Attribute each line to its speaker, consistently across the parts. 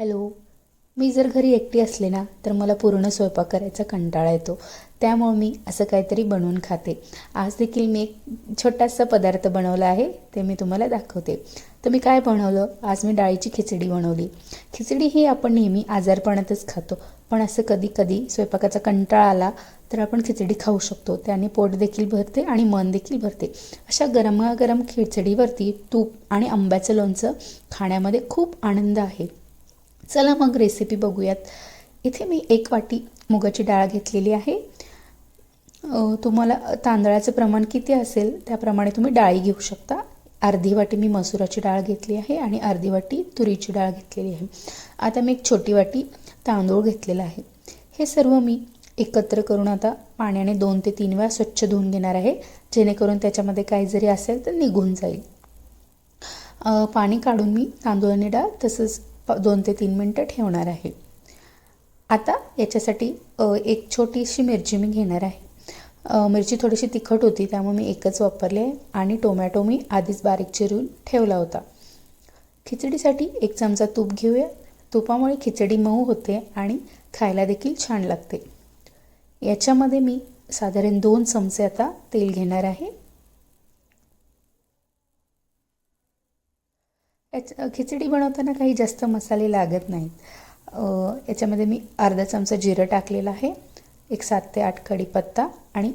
Speaker 1: Hello मी जर घरी एकटी असले ना तर मला पूर्ण स्वयंपाक करायचा कंटाळा येतो. त्यामुळं मी असं काहीतरी बनवून खाते. आज देखील मी एक छोटासा पदार्थ बनवला आहे ते मी तुम्हाला दाखवते. तर मी काय बनवलं? आज मी डाळीची खिचडी बनवली. खिचडी ही आपण नेहमी आजारपणातच खातो. पण असं कधी कधी स्वयंपाकाचा कंटाळा आला तर आपण खिचडी खाऊ शकतो. त्याने पोट देखील भरते आणि मन देखील भरते. अशा गरमागरम खिचडीवरती तूप आणि आंब्याचं लोणचं खाण्यामध्ये खूप आनंद आहे. चला मग रेसिपी बघूयात. इथे मी एक वाटी मुगाची डाळ घेतलेली आहे. तुम्हाला तांदळाचं प्रमाण किती असेल त्याप्रमाणे तुम्ही डाळी घेऊ शकता. अर्धी वाटी मी मसुराची डाळ घेतली आहे आणि अर्धी वाटी तुरीची डाळ घेतलेली आहे. आता मी एक छोटी वाटी तांदूळ घेतलेला आहे. हे सर्व मी एकत्र करून आता पाण्याने दोन ते तीन वेळा स्वच्छ धुवून घेणार आहे. जेणेकरून त्याच्यामध्ये काही जरी असेल तर निघून जाईल. पाणी काढून मी तांदूळ आणि डाळ तसंच दोन ते तीन मिनटं ठेवणार आहे. आता याच्यासाठी एक छोटीशी मिरची मी घेणार आहे. मिरची थोडीशी तिखट होती त्यामुळे मी एकच वापरले आणि टोमॅटो मी आधीच बारीक चिरून ठेवला होता. खिचडीसाठी एक चमचा तूप घेऊया. तुपामुळे खिचडी मऊ होते आणि खायला देखील छान लागते. याच्यामध्ये मी साधारण दोन चमचे आता तेल घेणार आहे. याच खिचडी बनवताना काही जास्त मसाले लागत नाहीत. याच्यामध्ये मी अर्धा चमचा जिरं टाकलेलं आहे एक सात ते आठ कढीपत्ता आणि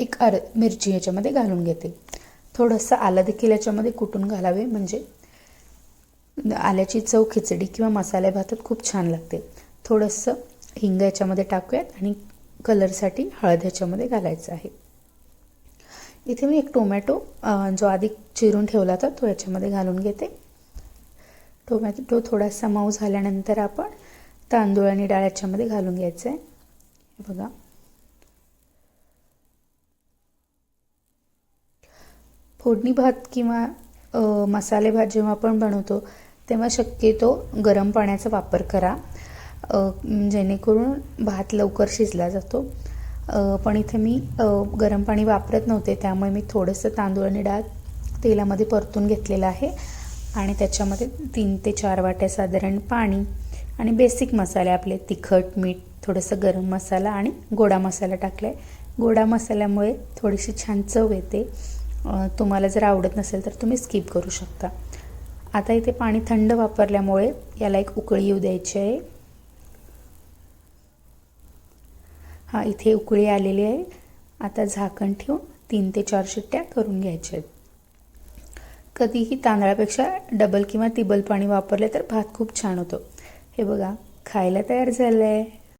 Speaker 1: एक अर मिरची याच्यामध्ये घालून घेते. थोडंसं आलं देखील याच्यामध्ये कुटून घालावे म्हणजे आल्याची चव खिचडी किंवा मसाले भातात खूप छान लागते. थोडंसं हिंग याच्यामध्ये टाकूयात आणि कलरसाठी हळद ह्याच्यामध्ये घालायचं आहे. इथे मी एक टोमॅटो जो आधी चिरून ठेवला होता तो याच्यामध्ये घालून घेते. टोमॅटो थोडासा मऊ झाल्यानंतर आपण तांदूळ आणि डाळ याच्यामध्ये घालून घ्यायचं आहे बघा. फोडणी भात किंवा मसाले भात जेव्हा आपण बनवतो तेव्हा शक्यतो गरम पाण्याचा वापर करा. जेणेकरून भात लवकर शिजला जातो. पण इथे मी गरम पाणी वापरत नव्हते त्यामुळे मी थोडंसं तांदूळ आणि डाळ तेलामध्ये परतून घेतलेलं आहे. आणि त्याच्यामध्ये तीन ते चार वाट्या साधारण पाणी आणि बेसिक मसाले आपले तिखट मीठ थोडंसं गरम मसाला आणि गोडा मसाला टाकला आहे गोडा मसाल्यामुळे थोडीशी छान चव येते. तुम्हाला जर आवडत नसेल तर तुम्ही स्किप करू शकता. आता इथे पाणी थंड वापरल्यामुळे याला एक उकळी येऊ द्यायची आहे. हा इथे उकळी आलेली आहे. आता झाकण ठेवून तीन ते चार शिट्ट्या करून घ्यायच्या आहेत. कधीही तांदळापेक्षा डबल किंवा तिबल पाणी वापरले तर भात खूप छान होतो. हे बघा खायला तयार झालं आहे